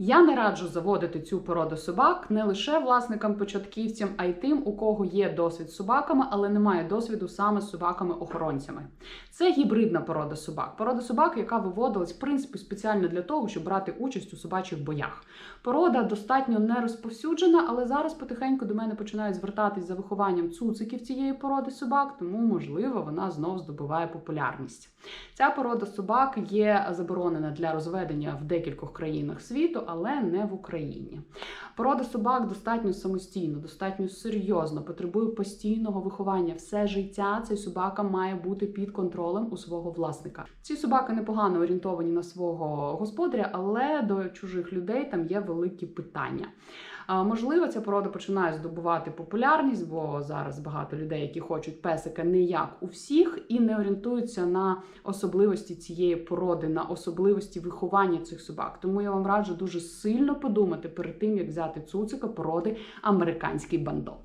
Я не раджу заводити цю породу собак не лише власникам початківцям, а й тим, у кого є досвід з собаками, але немає досвіду саме з собаками-охоронцями. Це гібридна порода собак. Порода собак, яка виводилась в принципі спеціально для того, щоб брати участь у собачих боях. Порода достатньо не розповсюджена, але зараз потихеньку до мене починають звертатись за вихованням цуциків цієї породи собак, тому можливо вона знов здобуває популярність. Ця порода собак є заборонена для розведення в декількох країнах світу, але не в Україні. Порода собак достатньо самостійно, достатньо серйозно, потребує постійного виховання. Все життя цей собака має бути під контролем у свого власника. Ці собаки непогано орієнтовані на свого господаря, але до чужих людей там є великі питання. Можливо, ця порода починає здобувати популярність, бо зараз багато людей, які хочуть песика, не як у всіх, і не орієнтуються на особливості цієї породи, на особливості виховання цих собак. Тому я вам раджу дуже сильно подумати перед тим, як взяти цуцика породи американський бандо.